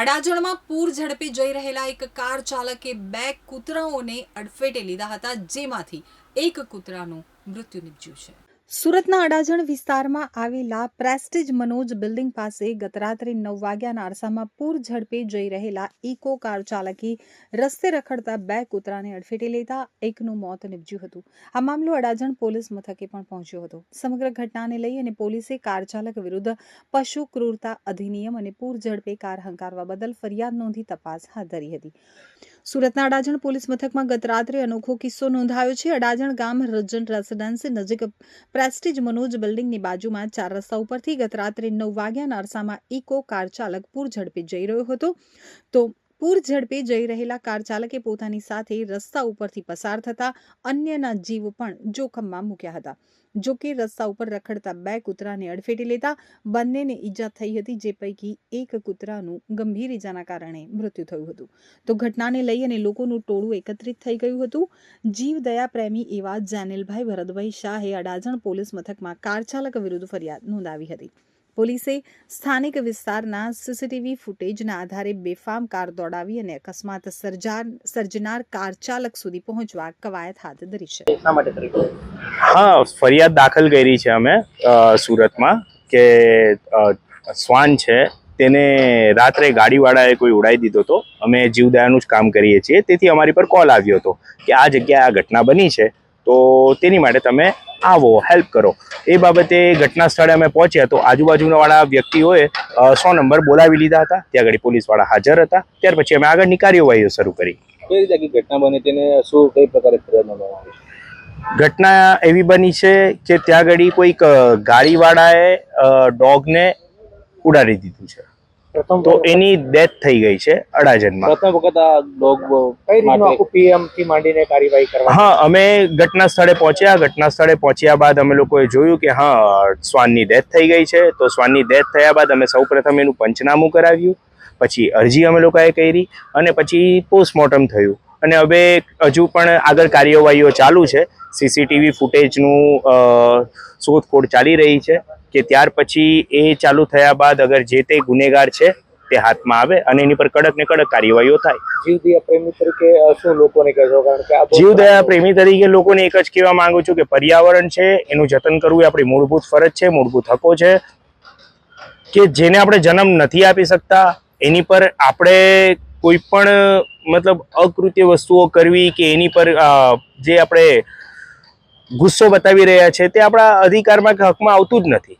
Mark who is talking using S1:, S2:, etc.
S1: અડાજણમાં પૂર ઝડપે જઈ રહેલા એક કાર ચાલકે બે કૂતરાઓને અડફેટે લીધા હતા, જેમાંથી એક કૂતરાનું મૃત્યુ નીપજ્યું છે. સુરતના અડાજણ વિસ્તારમાં આવેલા પ્રેસ્ટીજ મનોજ બિલ્ડિંગ પાસે ગતરાત્રે નવ વાગ્યાના અરસામાં પૂર ઝડપે જઈ રહેલા ઇકો કાર ચાલકે રસ્તે રખડતા બે કૂતરાને અડફેટે લેતા એકનું મોત નિપજ્યું હતું. આ મામલો અડાજણ પોલીસ મથકે પણ પહોંચ્યો હતો. સમગ્ર ઘટનાને લઈ અને પોલીસે કાર ચાલક વિરુદ્ધ પશુ ક્રૂરતા અધિનિયમ અને પૂર ઝડપે કાર હંકારવા બદલ ફરિયાદ નોંધી તપાસ હાથ ધરી હતી. સુરતના અડાજણ પોલીસ મથકમાં ગત રાત્રે અનોખો કિસ્સો નોંધાયો છે. અડાજણ ગામ રજન રેસિડેન્સી નજીક પ્રેસ્ટીજ મનોજ બિલ્ડિંગની બાજુમાં ચાર રસ્તા ઉપરથી ગત રાત્રે નવ વાગ્યાના અરસામાં ઇકો કાર ચાલક પૂર ઝડપે જઈ રહ્યો હતો. તો પૂર ઝડપે જઈ રહેલા કાર ચાલકે પોતાની સાથે રસ્તા ઉપરથી પસાર થતા અન્યના જીવ પણ જોખમમાં મૂક્યા હતા. જો કે રસ્તા ઉપર રખડતા બે કૂતરાને અડફેટી લેતા બંનેને ઈજા થઈ હતી, જે પૈકી એક કૂતરાનું ગંભીર ઈજાના કારણે મૃત્યુ થયું હતું. તો ઘટનાને લઈ અને લોકોનું ટોળું એકત્રિત થઈ ગયું હતું. જીવ દયા પ્રેમી એવા જેનિલભાઈ ભરતભાઈ શાહે અડાજણ પોલીસ મથકમાં કાર ચાલક વિરુદ્ધ ફરિયાદ નોંધાવી હતી. પોલીસે સ્થાનિક વિસ્તારના સીસીટીવી ફૂટેજના આધારે બેફામ કાર દોડાવી અને અકસ્માત સર્જનાર કાર ચાલક સુધી પહોંચવા કવાયત હાથ ધરી છે.
S2: હા ફરિયાદ દાખલ કરી છે અમે સુરતમાં કે શ્વાન છે. તેને રાત્રે ગાડીવાળાએ કોઈ ઉડાવી દીધો હતો અમે જીવદયાનું જ કામ કરીએ છીએ. તેથી અમારી પર કોલ આવ્યો હતો કે આ જગ્યાએ આ ઘટના બની છે. તો તેની માટે તમે આવો હેલ્પ કરો. એ બાબતે ઘટના સ્થળે અમે પહોંચ્યા તો આજુબાજુનાવાળા વ્યક્તિઓએ સો નંબર બોલાવી લીધા હતા. ત્યાં આગળ પોલીસવાળા હાજર હતા. ત્યાર પછી અમે આગળની કાર્યવાહીઓ શરૂ કરી.
S3: કઈ રીતે ઘટના બની તેને શું કઈ પ્રકારે ફરિયાદ નોંધવામાં આવી
S2: ઘટના એવી બની છે કે ત્યાં આગળ કોઈક ગાડીવાળાએ ડોગને ઉડાડી દીધું છે. તો એની ડેથ થઈ ગઈ છે અડાજણમાં.
S3: પ્રથમ વખત આ ડોગ
S4: કઈ રીતનું આખું પીએમથી માંડીને કાર્યવાહી કરવા
S2: હા અમે ઘટના સ્થળે પહોંચ્યા. ઘટના સ્થળે પહોંચ્યા બાદ અમે લોકોએ જોયું કે હા શ્વાનની ડેથ થઈ ગઈ છે. તો શ્વાનની ડેથ થયા બાદ અમે સૌપ્રથમ એનું પંચનામું કરાવ્યું. પછી અરજી અમે લોકોએ કરી અને પછી પોસ્ટમોર્ટમ થયું. અને હવે હજુ પણ આગળ કાર્યવાહીઓ ચાલુ છે. સીસીટીવી ફૂટેજનું શોધખોળ ચાલી રહી છે. કે ત્યાર પછી એ ચાલુ થયા બાદ અગર જે તે ગુનેગાર છે તે હાથમાં આવે અને એની પર કડક ને કડક કાર્યવાહીઓ થાય.
S4: જીવદયા પ્રેમી તરીકે શું લોકોને કહેશો? કારણ કે
S2: જીવદયા પ્રેમી તરીકે લોકોને એક જ કહેવા માંગુ છું કે પર્યાવરણ છે એનું જતન કરવું એ આપણી મૂળભૂત ફરજ છે મૂળભૂત હકો છે કે જેને આપણે જન્મ નથી આપી શકતા એની પર આપણે કોઈ પણ મતલબ અકૃત્ય વસ્તુઓ કરવી કે એની પર જે આપણે ગુસ્સો બતાવી રહ્યા છે તે આપણા અધિકારમાં કે હકમાં આવતું જ નથી.